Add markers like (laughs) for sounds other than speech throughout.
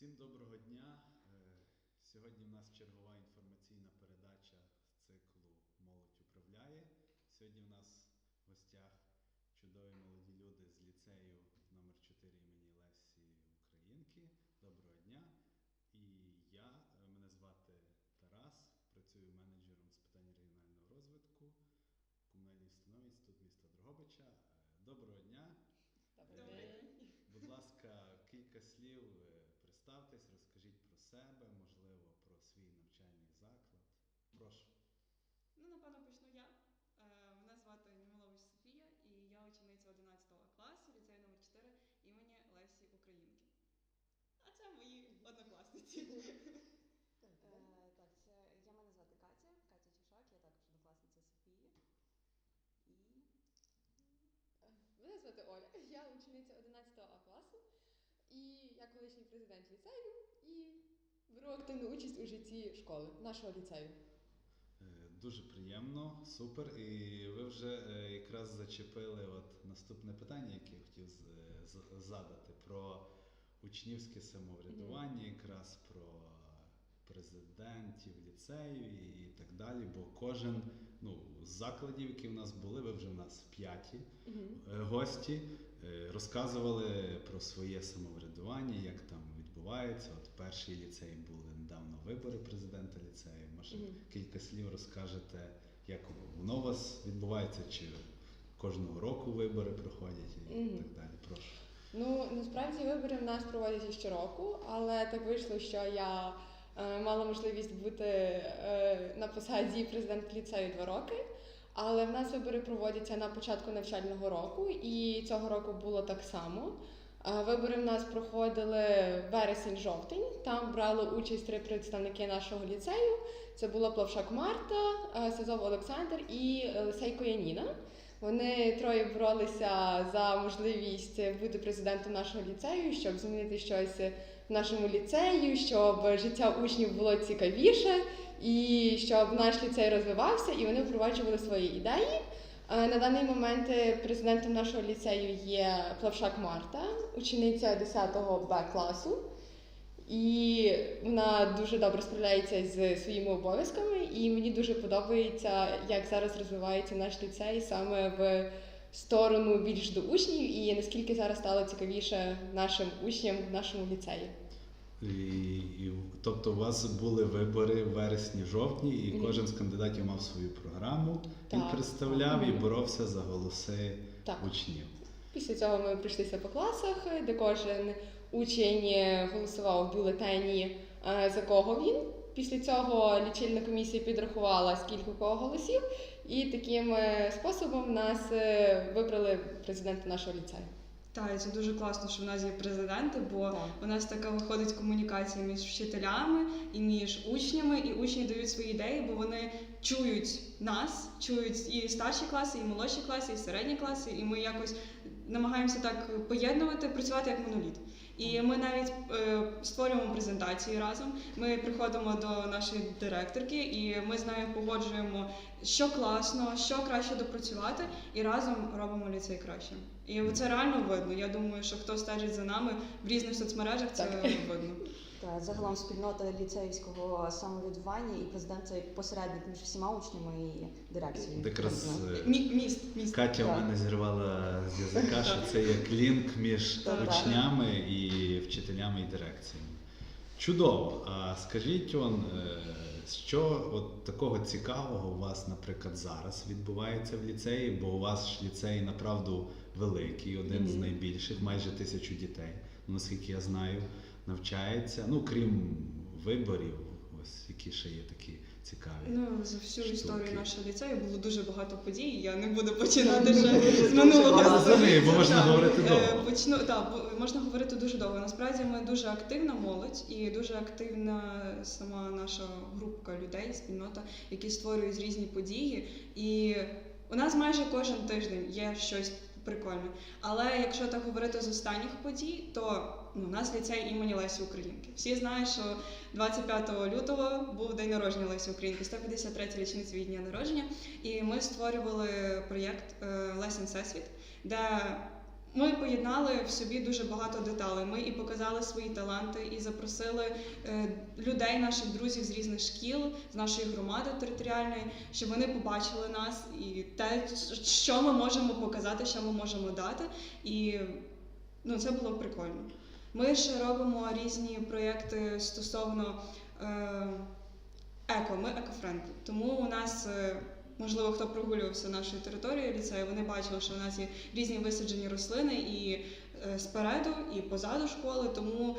Всім доброго дня. Е, Сьогодні в нас чергова інформаційна передача з циклу Молодь управляє. Сьогодні в нас в гостях чудові молоді люди з ліцею номер 4 імені Лесі Українки. Доброго дня. І я, е, мене звати Тарас, працюю менеджером з питань регіонального розвитку в комунальній установі Інститут міста Дрогобича. Е, Доброго дня. Е, Будь ласка, кілька слів представтесь, розкажіть про себе, можливо, про свій навчальний заклад. Прошу. Ну, напевно, почну я. Е, Мене звати Німилович Софія, і я учениця 11 класу ліцею номер 4 імені Лесі Українки. А це мої однокласниці. (laughs) Е, так, це я мене звати Катя, Катя Чешак, я також однокласниця Софії. І Мене звати Оля, я учениця 11 А класу, і я колишній президент ліцею і беру активну участь у житті школи, нашого ліцею. Е, Дуже приємно, супер. І ви вже е, якраз зачепили от наступне питання, яке я хотів е, задати про учнівське самоврядування, якраз про президентів ліцею і так далі. Бо кожен ну, з закладів, які в нас були, ви вже в нас п'яті. Е, гості е, розказували про своє самоврядування, як там відбувається. От перший ліцей були недавно вибори президента ліцею. Може, Мгм. кілька слів розкажете, як воно у вас відбувається, чи кожного року вибори проходять і Мгм. так далі. Прошу. Ну, насправді вибори в нас проводяться щороку, але так вийшло, що я мала можливість бути е, на посаді президента ліцею два роки. Але в нас вибори проводяться на початку навчального року, і цього року було так само. Е, Вибори в нас проходили вересень-жовтень. Там брали участь три представники нашого ліцею. Це була Плавшак Марта, е, Сазов Олександр і е, Лисейко Яніна. Вони троє боролися за можливість бути президентом нашого ліцею, щоб змінити щось нашому ліцеї, щоб життя учнів було цікавіше і щоб наш ліцей розвивався, і вони впроваджували свої ідеї. Е, На даний момент президентом нашого ліцею є Плавшак Марта, учениця 10 Б класу. І вона дуже добре справляється з своїми обов'язками, і мені дуже подобається, як зараз розвивається наш ліцей саме в сторону більш до учнів, і наскільки зараз стало цікавіше нашим учням в нашому ліцеї. І, тобто у вас були вибори в вересні-жовтні, і Мгм. кожен з кандидатів мав свою програму. Він Так. представляв і боровся за голоси Так. учнів. Після цього ми прийшлися по класах, де кожен учень голосував в бюлетені, е, за кого він. Після цього лічильна комісія підрахувала, скільки у кого голосів, і таким е, способом нас е, вибрали президента нашого ліцею. Так, і це дуже класно, що в нас є президенти, бо Так. у нас така виходить комунікація між вчителями і між учнями, і учні дають свої ідеї, бо вони чують нас, чують і старші класи, і молодші класи, і середні класи, і ми якось намагаємося так поєднувати, працювати як моноліт. І ми навіть е, створюємо презентації разом. Ми приходимо до нашої директорки, і ми з нею погоджуємо, що класно, що краще допрацювати, і разом робимо ліцей краще. І це реально видно. Я думаю, що хто стежить за нами в різних соцмережах, це Так. видно. (laughs) та загалом спільнота ліцейського самоврядування і президент це як посередник між всіма учнями і дирекцією. Ну, е, Мі- міст, міст. Катя в Так. мене зірвала з язика, що це як лінк між Так. учнями і вчителями і дирекціями. Чудово. А скажіть, он, е, що от такого цікавого у вас, наприклад, зараз відбувається в ліцеї, бо у вас ж ліцей направду великий, один з Мгм. найбільших, майже тисячу дітей, наскільки я знаю, навчається. Ну, крім виборів, ось які ще є такі цікаві. Ну, за всю Штуки. історію нашого ліцею було дуже багато подій. Я не буду починати вже з минулого. Я розумію, бо можна говорити е, довго. Почну так, бо можна говорити дуже довго. Насправді ми дуже активна молодь і дуже активна сама наша групка людей, спільнота, які створюють різні події. І у нас майже кожен тиждень є щось прикольне. Але якщо так говорити з останніх подій, то ну, у нас ліцей імені Лесі Українки. Всі знають, що 25 лютого був день народження Лесі Українки, 153 річниця від дня народження. І ми створювали проєкт е, Лесін Всесвіт, де Ми поєднали в собі дуже багато деталей. Ми і показали свої таланти, і запросили е, людей, наших друзів з різних шкіл, з нашої громади територіальної, щоб вони побачили нас і те, що ми можемо показати, що ми можемо дати. І ну, це було прикольно. Ми ще робимо різні проєкти стосовно е, еко, ми екофрендлі. Тому у нас, е, можливо, хто прогулювався нашою територією ліцею, вони бачили, що у нас є різні висаджені рослини і е, спереду, і позаду школи. Тому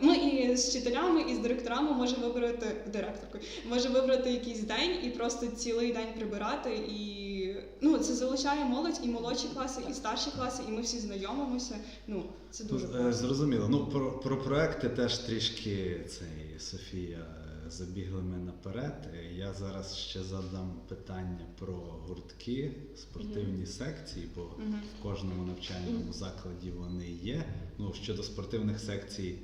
ми і з вчителями, і з директорами можемо вибрати директоркою, може вибрати якийсь день і просто цілий день прибирати. І ну, це залучає молодь і молодші класи, і старші класи, і ми всі знайомимося. Ну, це дуже Е, класно. Зрозуміло. Ну про, про проекти теж трішки цей Софія е, забігли ми наперед. Е, Я зараз ще задам питання про гуртки, спортивні секції, бо Мгм. в кожному навчальному закладі вони є. Ну щодо спортивних секцій,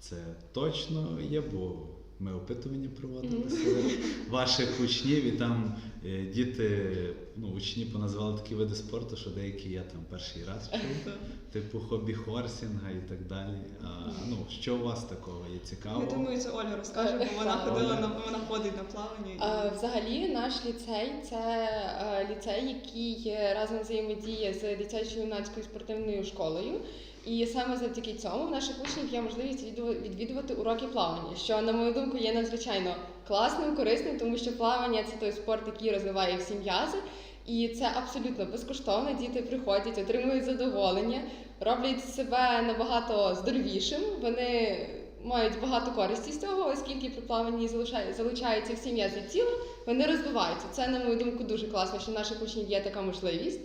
це точно є, бо ми опитування проводили серед ваших учнів, і там е, діти, ну учні поназвали такі види спорту, що деякі я там перший раз чув (laughs) типу хобі-хорсінга і так далі. А, ну, що у вас такого є цікаво? Я думаю, це Оля розкаже, бо вона ходила на вона ходить на плавання. Е, Взагалі, наш ліцей це е, ліцей, який е, разом взаємодіє з дитячою юнацькою спортивною школою. І саме завдяки цьому в наших учнів є можливість відвідувати уроки плавання, що, на мою думку, є надзвичайно класним, корисним, тому що плавання це той спорт, який розвиває всі м'язи. І це абсолютно безкоштовно. Діти приходять, отримують задоволення, роблять себе набагато здоровішим. Вони мають багато користі з цього, оскільки при плаванні залучаються всі м'язи тіла, вони розвиваються. Це, на мою думку, дуже класно, що в наших учнів є така можливість.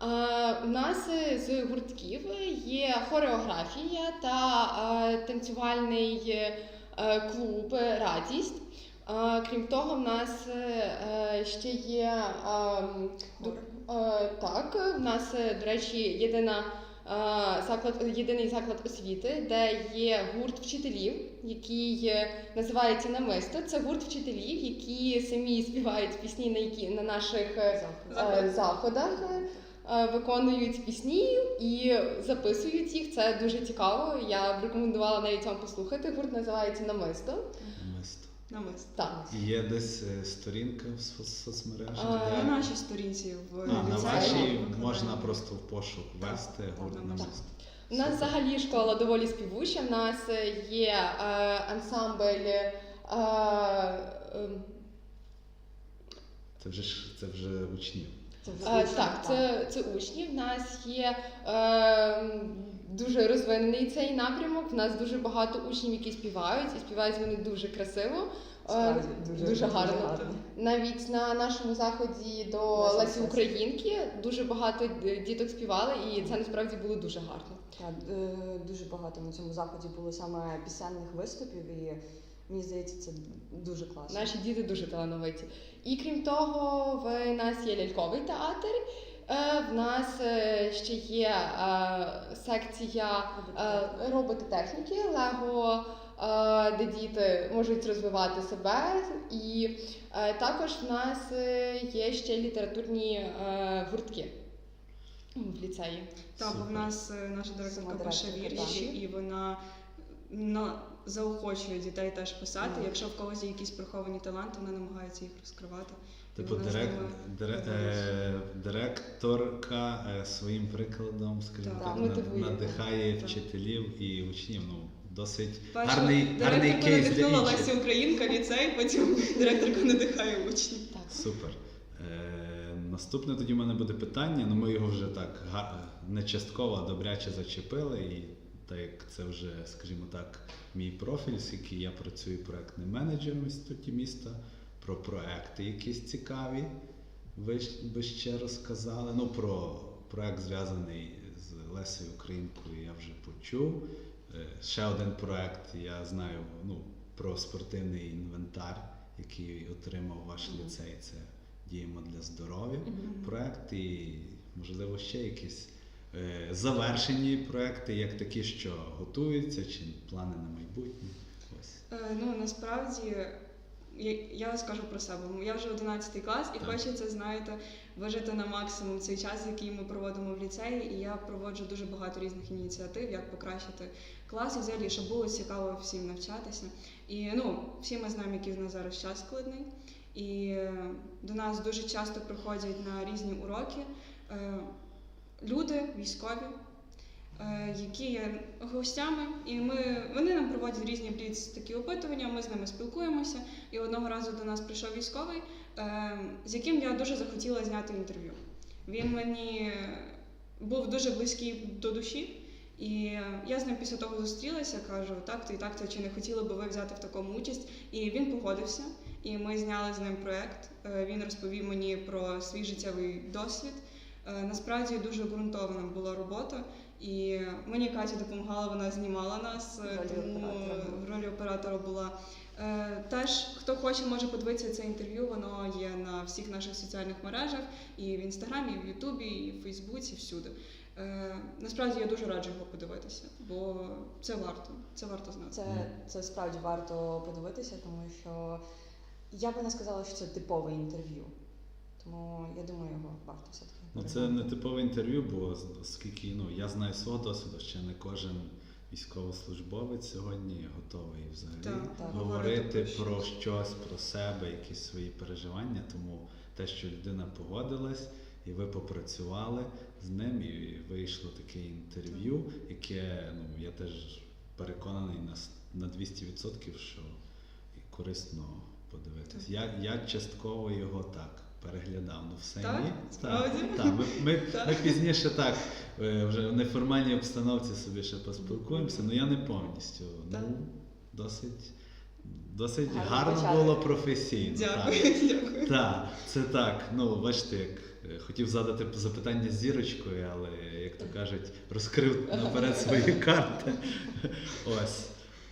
А, у нас е, з гуртків є хореографія та е, танцювальний е, клуб Радість. Крім того, в нас е, е, ще є ем, е, так, в нас, е, до речі, єдина е, заклад, єдиний заклад освіти, де є гурт вчителів, який е, називається Намисто. Це гурт вчителів, які самі співають пісні на які на наших е, е, заходах. Е, Виконують пісні і записують їх. Це дуже цікаво. Я б рекомендувала навіть вам послухати. Гурт називається Намисто. Мисто. Намисто. Так. І є десь е, сторінка в соц- соцмережах, А, де На нашій сторінці в а, на вашій можна просто в пошук так, гурт так, на так. У нас взагалі школа доволі співуча. У нас е, є е, ансамбль. Е, ем, Це вже ж це вже учні. Це Е, так, це, це учні. В нас є е, дуже розвинений цей напрямок. В нас дуже багато учнів, які співають, і співають вони дуже красиво. Е, Справді, дуже гарно. Навіть на нашому заході до Лесі. Українки дуже багато діток співали, і це насправді було дуже гарно. Так, е, дуже багато на цьому заході було саме пісенних виступів, і мені здається, це дуже класно. Наші діти дуже талановиті. І крім того, в нас є ляльковий театр. е, В нас е, ще є е, секція робототехніки, Лего, де діти можуть розвивати себе. І також в нас є ще літературні гуртки в ліцеї. Так, бо в нас наша директорка пише вірші, і вона на, заохочує дітей теж писати. Мгм. Якщо в когось є якісь приховані таланти, вона намагається їх розкривати. Типу вона з дирек, дире, е, директорка е, своїм прикладом, скажімо Так. так, Так, на- надихає Так. вчителів і учнів. Ну, досить Перша гарний, гарний кейс для надихнула інших. Лесі Українка, ліцей, потім директорка надихає учнів. Так. Супер. Е, наступне тоді в мене буде питання. Ну ми його вже так га- не частково, а добряче зачепили. І так як це вже, скажімо так, мій профіль, з який я працюю проектним менеджером в інституті міста, про проекти якісь цікаві. Ви, ви ще розказали. Ну, про проект зв'язаний з Лесею Українкою я вже почув. Е, Ще один проект, я знаю, ну, про спортивний інвентар, який отримав ваш ліцей. Це діємо для здоров'я. Проект і, можливо, ще якісь завершені проекти, як такі, що готуються, чи плани на майбутнє. Ось. Е, Ну насправді я, скажу про себе. Я вже 11 клас, і Так. хочеться, знаєте, вижити на максимум цей час, який ми проводимо в ліцеї. І я проводжу дуже багато різних ініціатив, як покращити клас, і взагалі, щоб було цікаво всім навчатися. І ну, всі ми знаємо, який в нас зараз час складний. І е, до нас дуже часто приходять на різні уроки е, люди, військові, е, які є гостями, і ми, вони нам проводять різні бліц такі опитування, ми з ними спілкуємося. І одного разу до нас прийшов військовий, е, з яким я дуже захотіла зняти інтерв'ю. Він мені був дуже близький до душі. І я з ним після того зустрілася, кажу, так, то і так, то чи не хотіли би ви взяти в такому участь? І він погодився. І ми зняли з ним проект. Е, Він розповів мені про свій життєвий досвід. Е, Насправді дуже ґрунтована була робота, і мені Катя допомагала, вона знімала нас, е, ролі тому оператора. в ролі оператора була. Е, Теж хто хоче, може подивитися це інтерв'ю. Воно є на всіх наших соціальних мережах, і в інстаграмі, і в Ютубі, і в Фейсбуці, всюди. Насправді я дуже раджу його подивитися, бо це варто. Це варто знати. Це, це справді варто подивитися, тому що я би не сказала, що це типове інтерв'ю. Тому я думаю, його варто все-таки. Ну, це не типове інтерв'ю, бо оскільки ну, я знаю свого досвіду, ще не кожен військовослужбовець сьогодні готовий взагалі Так, так. говорити про щось, про себе, якісь свої переживання. Тому те, що людина погодилась, і ви попрацювали з ним, і вийшло таке інтерв'ю, яке ну, я теж переконаний на, на 200%, що корисно подивитись. Я, я частково його так. Переглядав, ну все Так? ні. Справді? Так, так. Ми, ми, (laughs) Так. ми пізніше так е, вже в неформальній обстановці собі ще поспілкуємося, але я не повністю. Так. Ну, досить, досить гарно початок. було професійно. Дякую, (laughs) дякую. Так, так, це так. Ну, бачите, як е, хотів задати запитання зірочкою, але, як то кажуть, розкрив наперед свої (laughs) карти. Ось.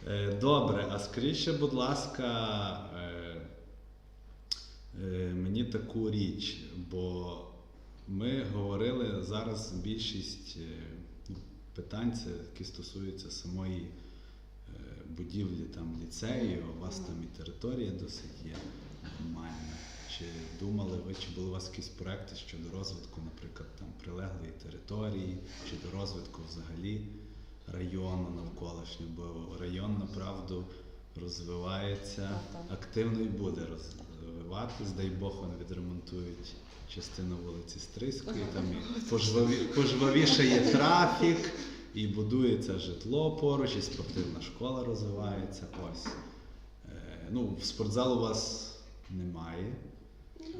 Е, Добре, а скажіть будь ласка, мені таку річ, бо ми говорили зараз більшість е, питань, це, які стосуються самої е, будівлі там ліцею, у вас там і територія досить є нормальна. Чи думали ви, чи були у вас якісь проекти щодо розвитку, наприклад, там прилеглої території, чи до розвитку взагалі району навколишнього, бо район направду розвивається активно і буде розвиватись. Дай Бог, вони відремонтують частину вулиці Стрийської, (laughs) там пожваві, пожвавішає трафік, і будується житло поруч, і спортивна школа розвивається. Ось. Е, ну, в спортзал у вас немає.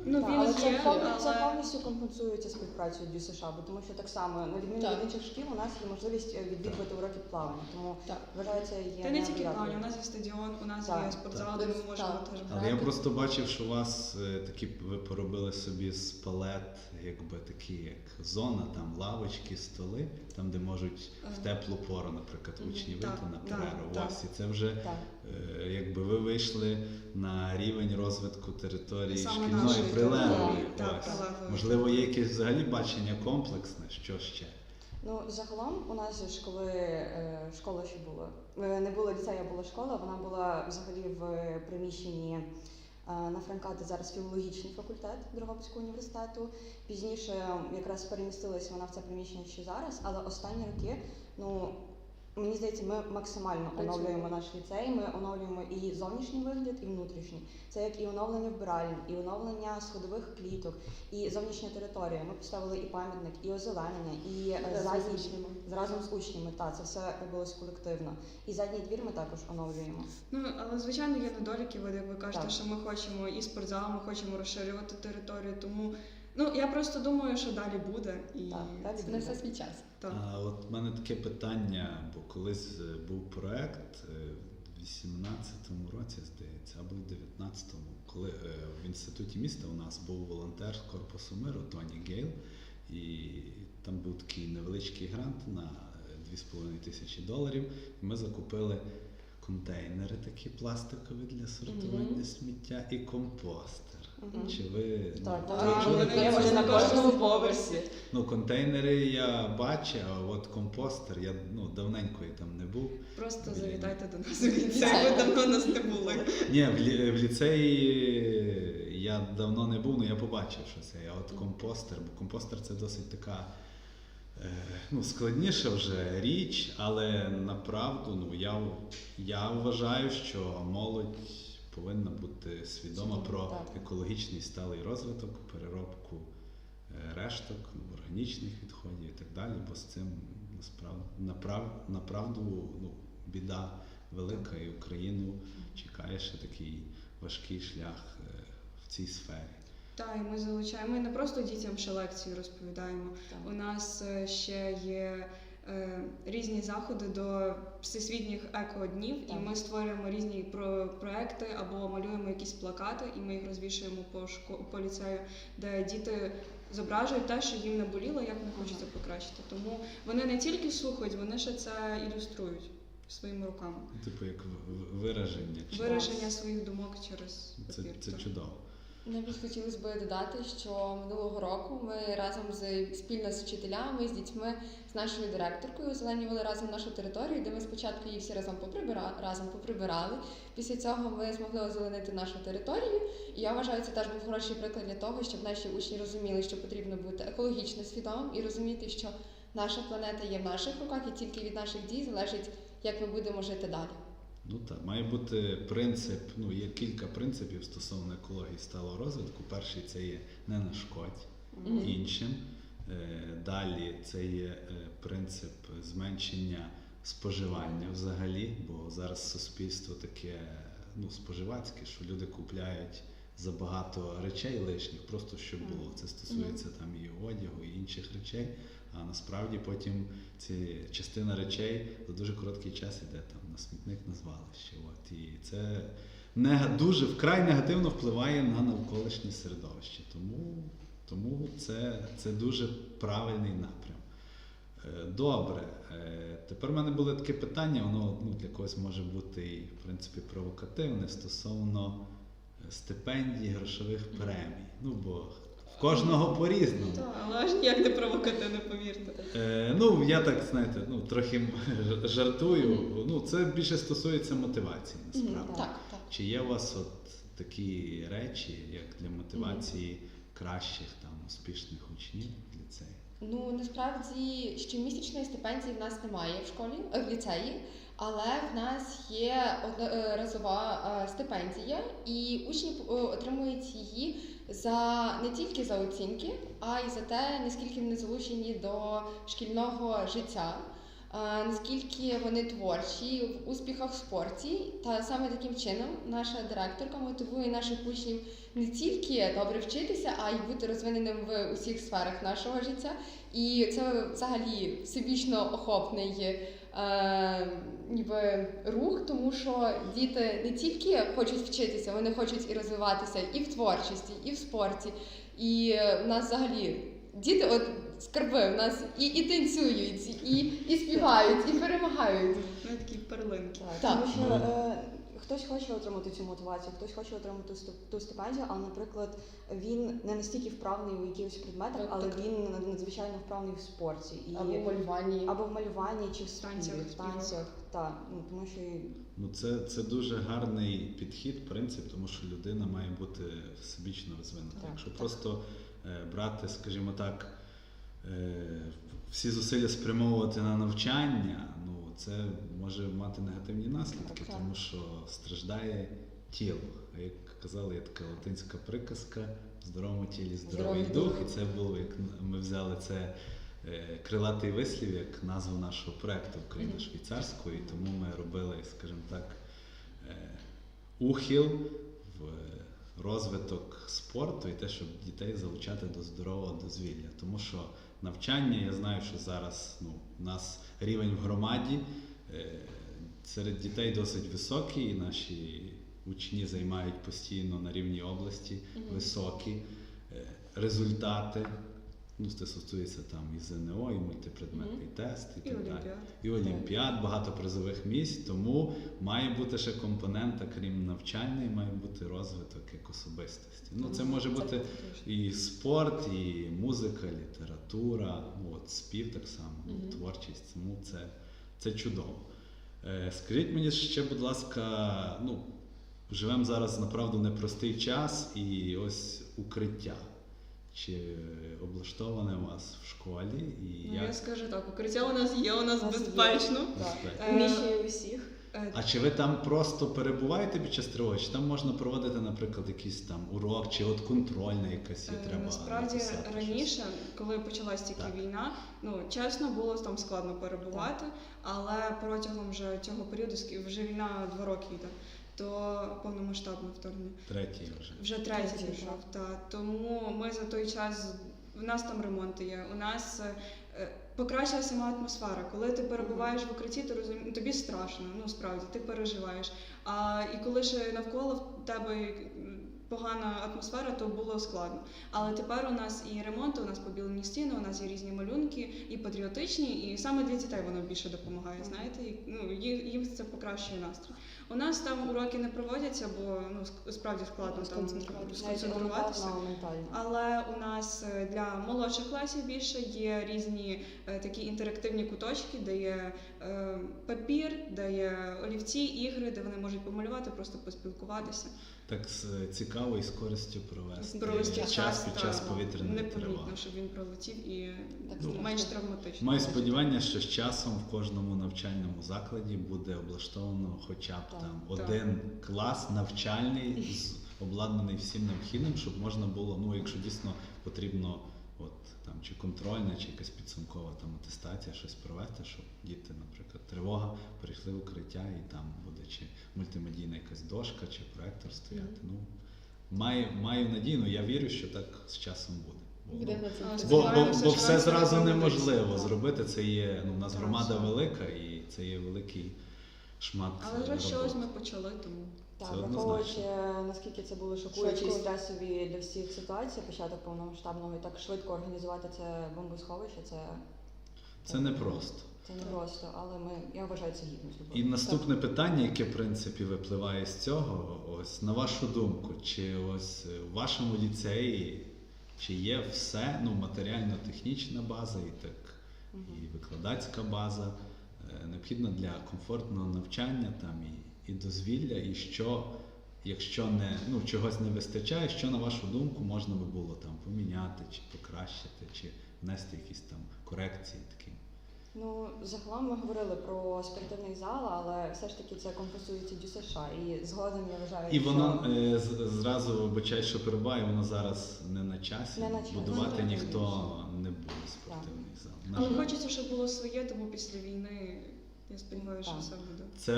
Ну, Так, він але це, є, повні- це але- повністю компенсується співпрацею США, бо тому що так само, на відміну Так. від інших шкіл, у нас є можливість е, відвідувати уроки плавання. Тому Так. вважаю, це є Та не тільки плавання, у нас є стадіон, у нас Так, є спортзал, де ми можемо теж Але брати. я просто бачив, що у вас е, такі ви поробили собі з палет, якби такі як зона, там лавочки, столи, там де можуть в Е, теплу пору, наприклад, Мгм. учні Так, вийти на так, перерву. так. Ось і це вже Так. Е, якби ви вийшли на рівень розвитку території Саме шкільної нашої прилеглої. території, так, Ось. прилеглої. Можливо, є якесь взагалі бачення комплексне, що ще? Ну, загалом у нас же ж коли е, школа ще була, е, не було ліцею, а була школа, вона була взагалі в приміщенні е, на Франка, де зараз філологічний факультет Дрогобицького університету. Пізніше якраз перемістилася вона в це приміщення ще зараз, але останні роки, ну мені здається, ми максимально оновлюємо наш ліцей. Ми оновлюємо і зовнішній вигляд, і внутрішній. Це як і оновлення вбиральень, і оновлення сходових кліток, і зовнішня територія. Ми поставили і пам'ятник, і озеленення, і е, Разом з учнями. разом з учнями. Та це все робилось колективно. І задній двір ми також оновлюємо. Ну, але звичайно є недоліки, ви як ви кажете, Так. що ми хочемо і спортзал, ми хочемо розширювати територію. Тому ну я просто думаю, що далі буде. І Так, далі Це на все свій час. так. А от в мене таке питання, бо колись е, був проект е, в 18-му році, здається, або в 19-му, коли е, в інституті міста у нас був волонтер з корпусу миру Тоні Гейл, і там був такий невеличкий грант на е, 2,5 тисячі доларів. І ми закупили контейнери такі пластикові для сортування Мгм. сміття і компостер. Чи ви ну, Так, вони вони на кожному поверсі. Ну, контейнери я бачив, а от компостер, я ну, давненько я там не був. просто Біля завітайте до нас у ліцей, ви давно нас не були. Ні, в, лі, в ліцеї я давно не був, але я побачив, що це. А от компостер, бо компостер це досить така е, ну, складніша вже річ, але направду ну, я, я вважаю, що молодь повинна бути свідома про екологічний сталий розвиток, переробку е, решток, ну, органічних відходів і так далі, бо з цим насправді, направ, направду ну, біда велика, і Україну чекає ще такий важкий шлях е, в цій сфері. Так, і ми залучаємо і не просто дітям ще лекції розповідаємо. У нас е, ще є різні заходи до всесвітніх екоднів, і ми створюємо різні про- проекти або малюємо якісь плакати, і ми їх розвішуємо по шко- по ліцею, де діти зображують те, що їм не боліло, як вони хочуть це покращити. Тому вони не тільки слухають, вони ще це ілюструють своїми руками. Типу як вираження. чи- Вираження своїх думок через Це, папір. це чудово. Навіть хотілося б додати, що минулого року ми разом з спільно з вчителями, з дітьми, з нашою директоркою озеленювали разом нашу територію, де ми спочатку її всі разом поприбира... разом поприбирали. Після цього ми змогли озеленити нашу територію. І я вважаю, це теж був хороший приклад для того, щоб наші учні розуміли, що потрібно бути екологічно свідомим і розуміти, що наша планета є в наших руках, і тільки від наших дій залежить, як ми будемо жити далі. Ну так, має бути принцип. Ну є кілька принципів стосовно екології сталого розвитку. Перший це є не нашкодь іншим. Е, Далі це є е, принцип зменшення споживання взагалі, бо зараз суспільство таке ну, споживацьке, що люди купляють забагато речей лишніх, просто щоб було. Це стосується там і одягу, і інших речей. А насправді потім ці частина речей за дуже короткий час іде там на смітник на звалище. От і це нега- дуже вкрай негативно впливає на навколишнє середовище. Тому, тому це, це дуже правильний напрям. Е, Добре, Е, тепер в мене було таке питання, воно ну, для когось може бути і в принципі провокативне стосовно е, стипендій, грошових премій. Ну бо кожного по-різному. Але аж ніяк не провокативно, повірте. Е, ну, я так, знаєте, ну, трохи (laughs) жартую. Ну, це більше стосується мотивації, насправді. Так, так. Чи є у вас от такі речі, як для мотивації кращих там успішних учнів в ліцеї? Ну насправді щомісячної стипендії в нас немає в школі, е, в ліцеї, але в нас є одноразова е, стипендія, і учні е, отримують її за не тільки за оцінки, а й за те, наскільки вони залучені до шкільного життя. е, Наскільки вони творчі в успіхах в спорті, та саме таким чином наша директорка мотивує наших учнів не тільки добре вчитися, а й бути розвиненим в усіх сферах нашого життя. І це взагалі всебічно охопний е, ніби рух, тому що діти не тільки хочуть вчитися, вони хочуть і розвиватися і в творчості, і в спорті. І е, в нас взагалі діти, от скарби, в нас і, і танцюють, і, і співають, і перемагають. Ми такі перлинки. Так, Так. Хтось хоче отримати цю мотивацію, хтось хоче отримати ту стипендію, але, наприклад, він не настільки вправний у якихось предметах, Так, але так. він надзвичайно вправний в спорті і Або в малюванні. або в малюванні чи в співі, танцях, в танцях. Так, ну тому що Ну, це, це дуже гарний підхід, принцип, тому що людина має бути всебічно розвинута. Так, Якщо так. просто е, брати, скажімо так, е, всі зусилля спрямовувати на навчання, ну це може мати негативні наслідки, так. тому що страждає тіло. А як казали, є така латинська приказка в здоровому тілі здоровий Здоровий дух, і це було як ми взяли це. е, Крилатий вислів як назву нашого проекту Україна швейцарською, і тому ми робили, скажімо так, е, ухил в розвиток спорту і те, щоб дітей залучати до здорового дозвілля. Тому що навчання, я знаю, що зараз ну, у нас рівень в громаді е, серед дітей досить високий, і наші учні займають постійно на рівні області високі е, результати. Ну, це стосується там і ЗНО, і мультипредметний тест, і, І так далі і олімпіад, багато призових місць. Тому має бути ще компонента, крім навчання, має бути розвиток як особистості. Ну, це може бути і спорт, і музика, література, ну, от, спів так само, Мгм. творчість. Тому це, це чудово. Е, Скажіть мені ще, будь ласка, ну, живемо зараз направду непростий час і ось укриття. Чи облаштоване у вас в школі? І Ну, як? я скажу так, укриття у нас є, у нас У нас безпечно. Так. Е, усіх. Е, А чи ви там просто перебуваєте під час тривоги? Чи там можна проводити, наприклад, якийсь там урок, чи от контрольна якась є Е, треба? Насправді написати щось? раніше, коли почалась тільки Так. війна, ну чесно було там складно перебувати, але протягом вже цього періоду, вже війна два роки йде, то повномасштабне вторгнення. Третій вже. Вже третій Третій, пішов. Та тому ми за той час в нас там ремонти є. У нас е, покращила сама атмосфера. Коли ти перебуваєш в укритті, ти розумієш, тобі страшно. Ну справді ти переживаєш. А і коли ще навколо в тебе погана атмосфера, то було складно. Але тепер у нас і ремонти, у нас побілені стіни, у нас є різні малюнки, і патріотичні, і саме для дітей воно більше допомагає. Знаєте, і, ну їм це покращує настрій. У нас там уроки не проводяться, бо ну справді складно там Сконцентруватися. Але у нас е, для молодших класів більше є різні е, такі інтерактивні куточки, де є е, папір, де є олівці, ігри, де вони можуть помалювати, просто поспілкуватися. Так з- цікаво і з користю провести Провести час під час повітряної непомітно, тривоги. щоб він пролетів і Так, Ну, менш травматично. Маю сподівання, що з часом в кожному навчальному закладі буде облаштовано хоча б Так, там так. один клас навчальний, з- (laughs) обладнаний всім необхідним, щоб можна було, ну якщо дійсно потрібно, от там чи контрольна, чи якась підсумкова там атестація, щось провести, щоб діти, наприклад, тривога перейшли в укриття і там буде чи мультимедійна якась дошка, чи проектор стояти. Ну маю, маю надію, ну я вірю, що так з часом буде. Бо, ну, Бо, бо, бо все зразу неможливо зробити. Це є, ну, у нас громада велика і це є великий шмат. Але вже щось ми почали, тому Так, Це враховуючи, наскільки це були шокуючі і Швидко. стресові для всіх ситуації, початок повномасштабного і так швидко організувати це бомбосховище, це, Це непросто. це не просто, але ми, я вважаю це гідно І зробити. наступне питання, яке в принципі випливає з цього, ось на вашу думку, чи ось е, в вашому ліцеї чи є все, ну, матеріально-технічна база і так, і викладацька база е, необхідна для комфортного навчання там і, і дозвілля, і що, якщо не, ну, чогось не вистачає, що на вашу думку можна би було там поміняти, чи покращити, чи внести якісь там корекції такі. Ну, загалом ми говорили про спортивний зал, але все ж таки це компенсується ДЮСШ. І згодом я вважаю, І що воно е, з- зразу вибачай, що перебуває, воно зараз не на часі. Не на часі. Будувати Ну, ніхто не буде спортивний зал. Але хочеться, щоб було своє, тому після війни я сподіваюся, що Так. все буде. Це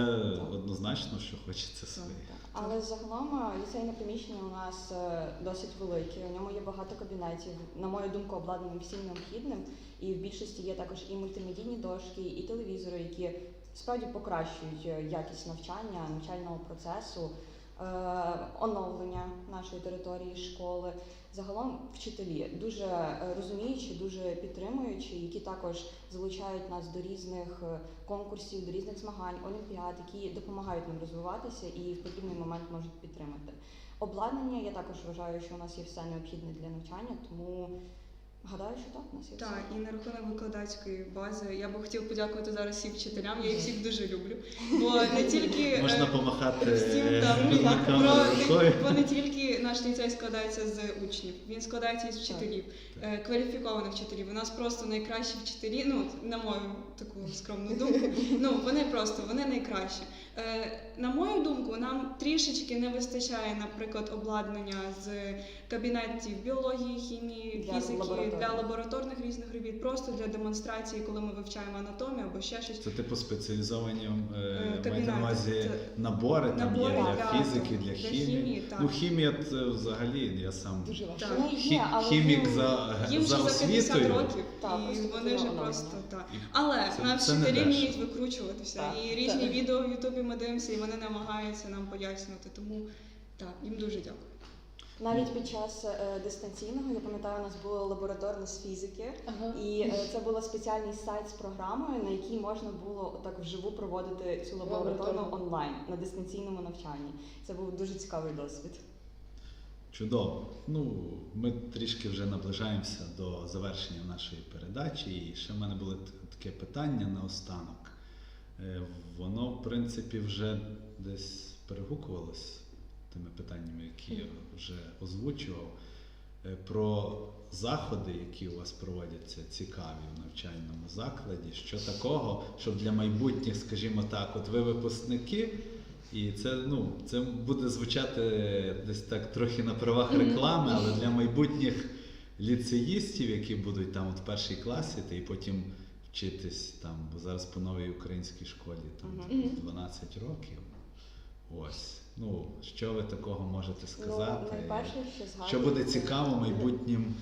однозначно, що хочеться своє. Але загалом е, ліцейне приміщення у нас е, досить велике. У ньому є багато кабінетів. На мою думку, обладнаним всім необхідним. І в більшості є також і мультимедійні дошки, і телевізори, які справді покращують е, якість навчання, навчального процесу, оновлення нашої території школи. Загалом вчителі дуже е, розуміючі, дуже підтримуючі, які також залучають нас до різних е, конкурсів, до різних змагань, олімпіад, які допомагають нам розвиватися і в потрібний момент можуть підтримати. Обладнання я також вважаю, що у нас є все необхідне для навчання, тому гадаю, що так, у нас є. Так, і на рахунок викладацької бази я би хотів подякувати зараз всім вчителям. Я їх всіх дуже люблю. Бо не тільки (laughs) е, Можна помахати всім е, рукою. бо не тільки наш ліцей складається з учнів, він складається із вчителів, е, кваліфікованих вчителів. У нас просто найкращі вчителі. Ну на мою таку скромну думку. Ну вони просто вони найкращі. Е, На мою думку, нам трішечки не вистачає, наприклад, обладнання з кабінетів біології, хімії, Для фізики лабораторних. для лабораторних різних робіт, просто для демонстрації, коли ми вивчаємо анатомію або ще щось. Це типу спеціалізовані е, маєте кабінети. на увазі набори, там Набори є для для- фізики, для для хімії. хімії. Ну, хімія це взагалі я сам Дуже. Хі- але хімік за, Їм за вже за 50 років, Так, і просто вони вже просто так. Але це- наші вчителі вміють викручуватися. Так, і різні так. відео в Ютубі ми дивимося, і вони намагаються нам пояснювати. Тому так, їм дуже дякую. Навіть під час е, дистанційного, я пам'ятаю, у нас було лабораторне з фізики, Ага. і е, це був спеціальний сайт з програмою, на якій можна було так вживу проводити цю лабораторну Лабораторну. онлайн на дистанційному навчанні. Це був дуже цікавий досвід. Чудово. Ну, ми трішки вже наближаємося до завершення нашої передачі. І ще в мене було таке питання наостанок. Е, воно, в принципі, вже десь перегукувалось тими питаннями, які я вже озвучував. Е, Про заходи, які у вас проводяться цікаві в навчальному закладі, що такого, щоб для майбутніх, скажімо так, от ви випускники, і це, ну, це буде звучати десь так трохи на правах реклами, але для майбутніх ліцеїстів, які будуть там от в першій класі, та і потім вчитись там, бо зараз по новій українській школі там Мгм. типу, 12 років. Ось. Ну, що ви такого можете сказати? Ну, найперше, що згадується... Що буде цікаво майбутнім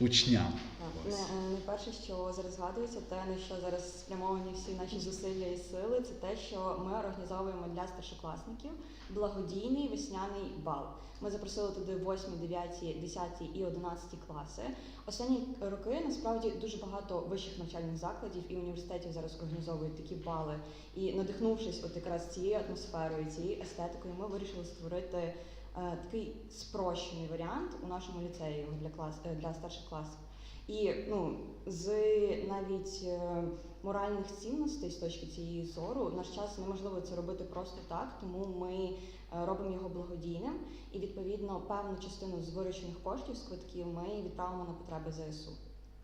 учням? Так, не- е, Найперше, що зараз згадується, те, на що зараз спрямовані всі наші зусилля і сили, це те, що ми організовуємо для старшокласників благодійний весняний бал. Ми запросили туди 8, 9, 10 і 11 класи. Останні роки насправді дуже багато вищих навчальних закладів і університетів зараз організовують такі бали. І надихнувшись от якраз цією атмосферою, цією естетикою, ми вирішили створити е, такий спрощений варіант у нашому ліцеї для клас е, для старших класів. І ну, з навіть е, моральних цінностей з точки цієї зору, наш час неможливо це робити просто так, тому ми е, робимо його благодійним і відповідно певну частину з виручених коштів з квитків ми відправимо на потреби ЗСУ.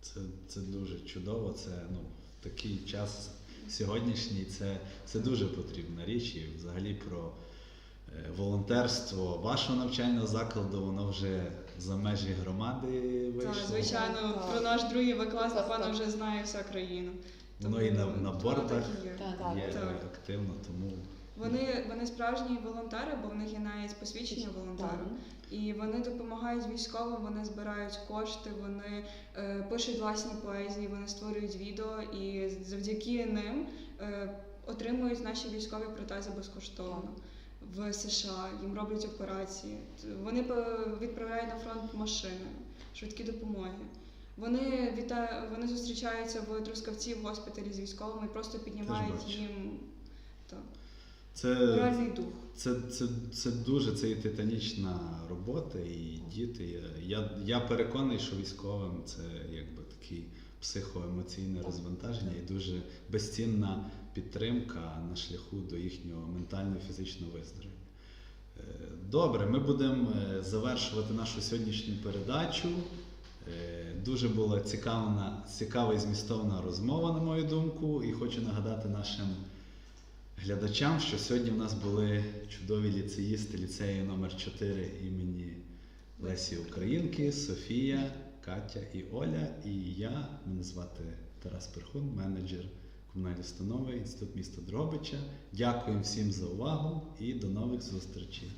Це, це дуже чудово. Це ну, такий час сьогоднішній це, це дуже потрібна річ. І взагалі про е, волонтерство вашого навчального закладу, воно вже за межі громади вийшло. Так, звичайно, Так. про наш другий В клас, Так, напевно, так. вже знає вся країна. Воно і на, на так є. Так. Так, є так. активно, тому Вони, вони справжні волонтери, бо в них є навіть посвідчення волонтера. І вони допомагають військовим, вони збирають кошти, вони е, пишуть власні поезії, вони створюють відео, і завдяки ним е, отримують наші військові протези безкоштовно в США. Їм роблять операції. Вони відправляють на фронт машини, швидкі допомоги. Вони віта... вони зустрічаються в Трускавці в госпіталі з військовими і просто піднімають їм так, це, моральний дух. це, це, це дуже це і титанічна робота, і діти. Я, я, я переконаний, що військовим це якби такий психоемоційне розвантаження і дуже безцінна підтримка на шляху до їхнього ментального і фізичного виздоровлення. Е, Добре, ми будемо е, завершувати нашу сьогоднішню передачу. Е, Дуже була цікава, цікава і змістовна розмова, на мою думку, і хочу нагадати нашим глядачам, що сьогодні в нас були чудові ліцеїсти ліцею номер 4 імені Лесі Українки, Софія, Катя і Оля, і я. Мене звати Тарас Перхун, менеджер комунальної установи Інститут міста Дробича. Дякую всім за увагу і до нових зустрічей.